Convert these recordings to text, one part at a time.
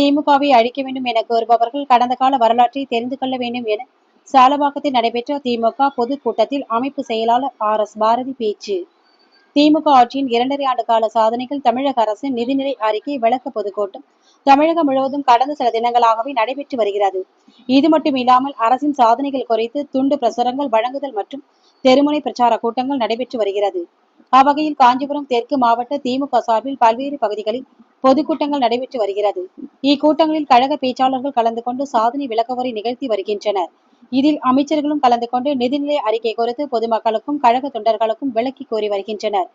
திமுகவை அழிக்க வேண்டும் என கோருபவர்கள் கடந்த கால வரலாற்றை தெரிந்து கொள்ள வேண்டும் என சாலவாக்கத்தில் நடைபெற்ற திமுக பொதுக்கூட்டத்தில் அமைப்பு செயலாளர் ஆர் எஸ் பாரதி பேச்சு. திமுக ஆட்சியின் இரண்டரை ஆண்டு கால சாதனைகள் தமிழக அரசின் நிதிநிலை அறிக்கை விளக்க பொதுக்கூட்டம் தமிழகம் முழுவதும் கடந்த சில தினங்களாகவே நடைபெற்று வருகிறது. இது மட்டும் இல்லாமல் அரசின் சாதனைகள் குறித்து துண்டு பிரசுரங்கள் வழங்குதல் மற்றும் தெருமுனை பிரச்சார கூட்டங்கள் நடைபெற்று வருகிறது. அவ்வகையில் காஞ்சிபுரம் தெற்கு மாவட்ட திமுக சார்பில் பல்வேறு பகுதிகளில் பொதுக்கூட்டங்கள் நடைபெற்று வருகிறது. இக்கூட்டங்களில் கழக பேச்சாளர்கள் கலந்து கொண்டு சாதனை விளக்கவரை நிகழ்த்தி வருகின்றனர். இதில் அமைச்சர்களும் கலந்து கொண்டு நிதிநிலை அறிக்கை குறித்து பொதுமக்களுக்கும் கழக தொண்டர்களுக்கும் விளக்கி கூறி வருகின்றனர்.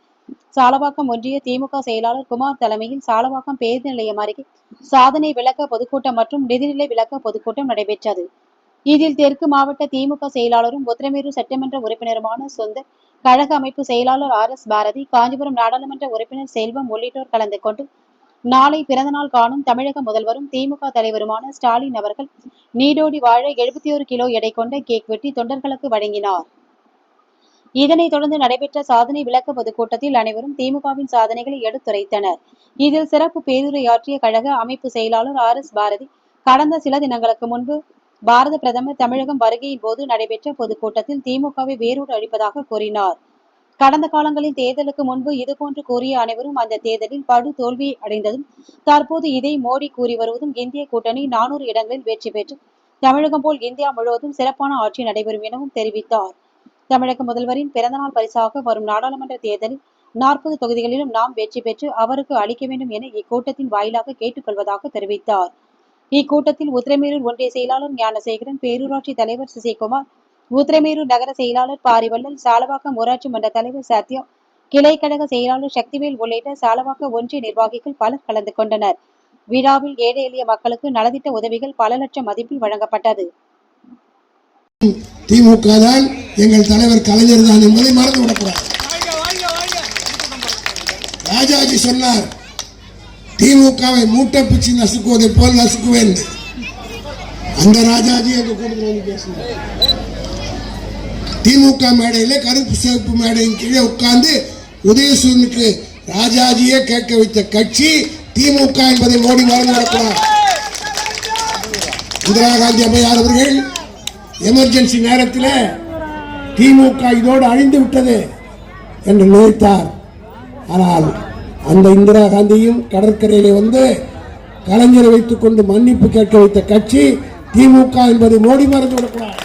சாலவாக்கம் ஒன்றிய திமுக செயலாளர் குமார் தலைமையில் சாலவாக்கம் பேருந்து நிலையம் அருகே சாதனை விளக்க பொதுக்கூட்டம் மற்றும் நிதிநிலை விளக்க பொதுக்கூட்டம் நடைபெற்றது. இதில் தெற்கு மாவட்ட திமுக செயலாளரும் உத்திரமேரூர் சட்டமன்ற உறுப்பினருமான சொந்த கழக அமைப்பு செயலாளர் ஆர் எஸ் பாரதி காஞ்சிபுரம் நாடாளுமன்ற உறுப்பினர் செல்வம் உள்ளிட்டோர் கலந்து கொண்டு நாளை பிறந்தநாள் காணும் தமிழக முதல்வரும் திமுக தலைவருமான ஸ்டாலின் அவர்கள் நீடோடி வாழ எழுபத்தி ஒரு கிலோ எடை கொண்ட கேக் வெட்டி தொண்டர்களுக்கு வழங்கினார். இதனைத் தொடர்ந்து நடைபெற்ற சாதனை விளக்க பொதுக்கூட்டத்தில் அனைவரும் திமுகவின் சாதனைகளை எடுத்துரைத்தனர். இதில் சிறப்பு பேருரையாற்றிய கழக அமைப்பு செயலாளர் ஆர் எஸ் பாரதி கடந்த சில தினங்களுக்கு முன்பு பாரத பிரதமர் தமிழகம் வருகையின் போது நடைபெற்ற பொதுக்கூட்டத்தில் திமுகவை வேரூர் அழிப்பதாக கூறினார். கடந்த காலங்களில் தேர்தலுக்கு முன்பு இதுபோன்று கூறிய அனைவரும் அந்த தேர்தலில் படு தோல்வி அடைந்ததும் தற்போது இதை மோடி கூறி வருவதும் இந்திய கூட்டணி நானூறு இடங்களில் வெற்றி பெற்று தமிழகம் போல் இந்தியா முழுவதும் சிறப்பான ஆட்சி நடைபெறும் எனவும் தெரிவித்தார். தமிழக முதல்வரின் பிறந்தநாள் பரிசாக வரும் நாடாளுமன்ற தேர்தலில் நாற்பது தொகுதிகளிலும் நாம் வெற்றி பெற்று அவருக்கு அளிக்க வேண்டும் என இக்கூட்டத்தின் வாயிலாக கேட்டுக்கொள்வதாக தெரிவித்தார். இக்கூட்டத்தில் உத்திரமேரூர் ஒன்றிய செயலாளர் ஞானசேகரன் பேரூராட்சி தலைவர் சசிகுமார் உத்திரமேரூர் நகர செயலாளர் பாரிவள்ளல் சாலவாக்கம் ஊராட்சி மன்ற தலைவர் சத்யம் கிளை கழக செயலாளர் சக்திவேல் உள்ளிட்ட சாலவாக்க ஒன்றிய நிர்வாகிகள் பலர் கலந்து கொண்டனர். விழாவில் ஏழை எளிய மக்களுக்கு நலத்திட்ட உதவிகள் பல லட்சம் மதிப்பில் வழங்கப்பட்டது. திமுக தான் எங்கள் தலைவர் கலைஞர் தான் என்பதை மறந்து விடக்கூடாது ராஜாஜி சொன்னார் திமுகவை மூட்டை பிச்சு நசுக்குவதை போல் நசுக்குவேன். அந்த ராஜாஜி எங்க கூட்டத்தில் வந்து பேசினார். திமுக மேடையில் கருப்பு சிவப்பு மேடையின் கீழே உட்கார்ந்து உதயசூரனுக்கு ராஜாஜியே கேட்க வைத்த கட்சி திமுக என்பதை மோடி மறந்துவிடக்கூடாது இந்திரா காந்தி அம்மையார் அவர்கள் எமர்ஜென்சி நேரத்தில் திமுக இதோடு அழிந்து விட்டது என்று நினைத்தார். ஆனால் அந்த இந்திரா காந்தியும் கடற்கரையிலே வந்து கலைஞரை வைத்துக் கொண்டு மன்னிப்பு கேட்க வைத்த கட்சி திமுக என்பதை மோடி மறந்துவிடக்கூடாது